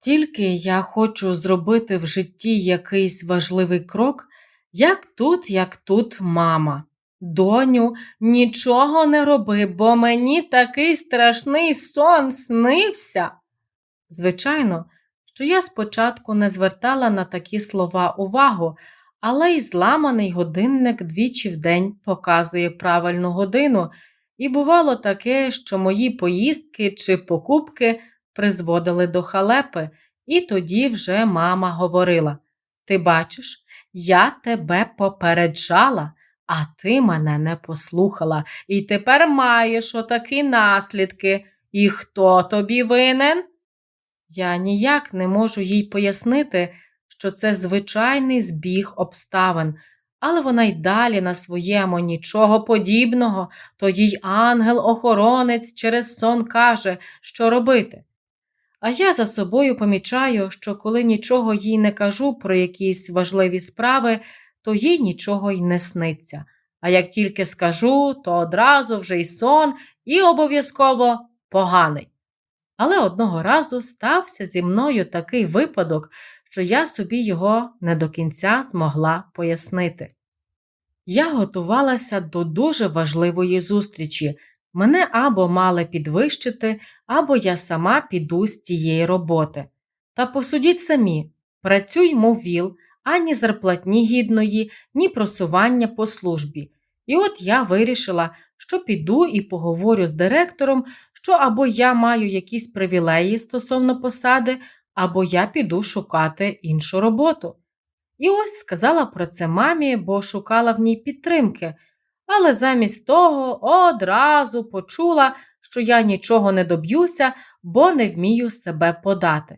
Тільки я хочу зробити в житті якийсь важливий крок, як тут, як тут мама. Доню, нічого не роби, бо мені такий страшний сон снився. Звичайно, що я спочатку не звертала на такі слова увагу, але й зламаний годинник двічі в день показує правильну годину, і бувало таке, що мої поїздки чи покупки призводили до халепи, і тоді вже мама говорила: Ти бачиш, я тебе попереджала, а ти мене не послухала, і тепер маєш отакі наслідки. І хто тобі винен? Я ніяк не можу їй пояснити, що це звичайний збіг обставин, але вона й далі на своєму нічого подібного, то їй ангел-охоронець через сон каже, що робити. А я за собою помічаю, що коли нічого їй не кажу про якісь важливі справи, то їй нічого й не сниться. А як тільки скажу, то одразу вже й сон, і обов'язково поганий. Але одного разу стався зі мною такий випадок, що я собі його не до кінця змогла пояснити. Я готувалася до дуже важливої зустрічі. Мене або мали підвищити, або я сама піду з тієї роботи. Та посудіть самі, працюй, мов віл, ані зарплатні гідної, ні просування по службі. І от я вирішила, що піду і поговорю з директором, що або я маю якісь привілеї стосовно посади, або я піду шукати іншу роботу. І ось сказала про це мамі, бо шукала в ній підтримки, але замість того одразу почула, що я нічого не доб'юся, бо не вмію себе подати.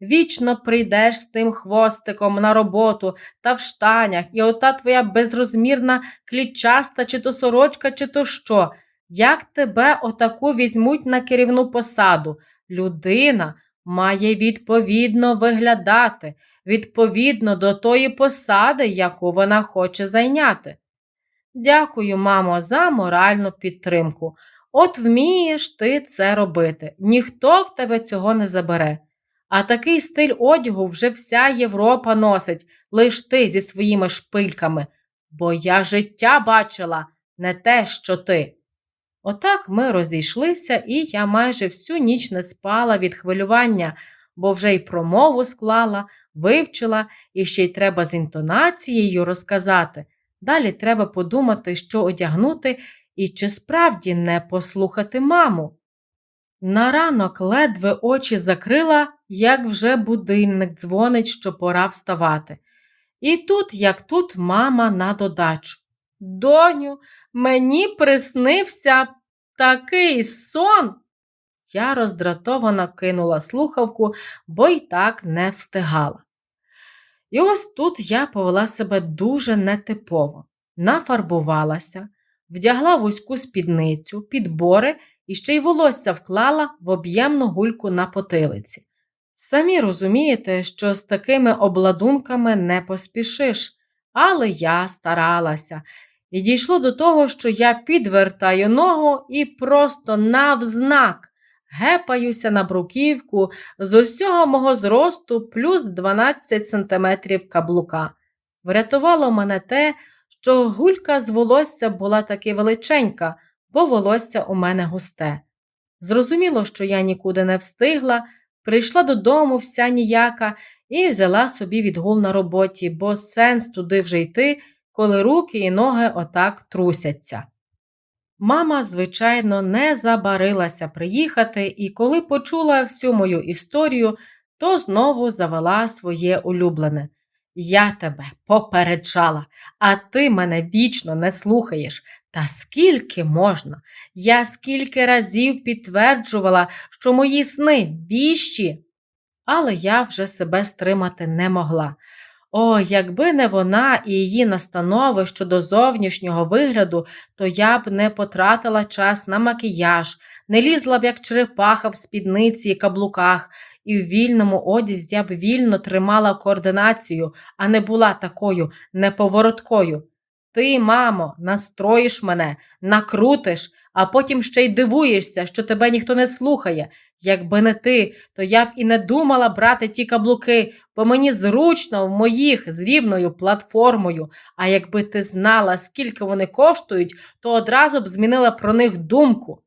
Вічно прийдеш з тим хвостиком на роботу та в штанях, і ота твоя безрозмірна клітчаста, чи то сорочка, чи то що. Як тебе отаку візьмуть на керівну посаду? Людина має відповідно виглядати, відповідно до тої посади, яку вона хоче зайняти. Дякую, мамо, за моральну підтримку. От вмієш ти це робити. Ніхто в тебе цього не забере. А такий стиль одягу вже вся Європа носить, лиш ти зі своїми шпильками, бо я життя бачила, не те, що ти. Отак ми розійшлися, і я майже всю ніч не спала від хвилювання, бо вже й промову склала, вивчила, і ще й треба з інтонацією розказати. Далі треба подумати, що одягнути і чи справді не послухати маму. На ранок ледве очі закрила, як вже будильник дзвонить, що пора вставати. І тут, як тут, мама на додачу. Доню, мені приснився такий сон. Я роздратовано кинула слухавку, бо й так не встигала. І ось тут я повела себе дуже нетипово, нафарбувалася, вдягла вузьку спідницю, підбори і ще й волосся вклала в об'ємну гульку на потилиці. Самі розумієте, що з такими обладунками не поспішиш, але я старалася, і дійшло до того, що я підвертаю ногу і просто навзнак гепаюся на бруківку з усього мого зросту плюс 12 сантиметрів каблука. Врятувало мене те, що гулька з волосся була таки величенька, бо волосся у мене густе. Зрозуміло, що я нікуди не встигла, прийшла додому вся ніяка і взяла собі відгул на роботі, бо сенс туди вже йти, коли руки і ноги отак трусяться. Мама, звичайно, не забарилася приїхати, і коли почула всю мою історію, то знову завела своє улюблене. Я тебе попереджала, а ти мене вічно не слухаєш. Та скільки можна? Я скільки разів підтверджувала, що мої сни віщі. Але я вже себе стримати не могла. О, якби не вона і її настанови щодо зовнішнього вигляду, то я б не потратила час на макіяж, не лізла б як черепаха в спідниці і каблуках, і в вільному одязі я б вільно тримала координацію, а не була такою неповороткою. Ти, мамо, настроїш мене, накрутиш, а потім ще й дивуєшся, що тебе ніхто не слухає. Якби не ти, то я б і не думала брати ті каблуки, бо мені зручно в моїх з рівною платформою. А якби ти знала, скільки вони коштують, то одразу б змінила про них думку.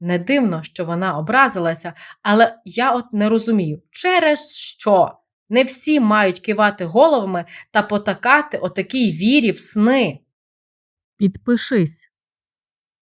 Не дивно, що вона образилася, але я от не розумію, через що не всі мають кивати головами та потакати отакій вірі в сни. Підпишись.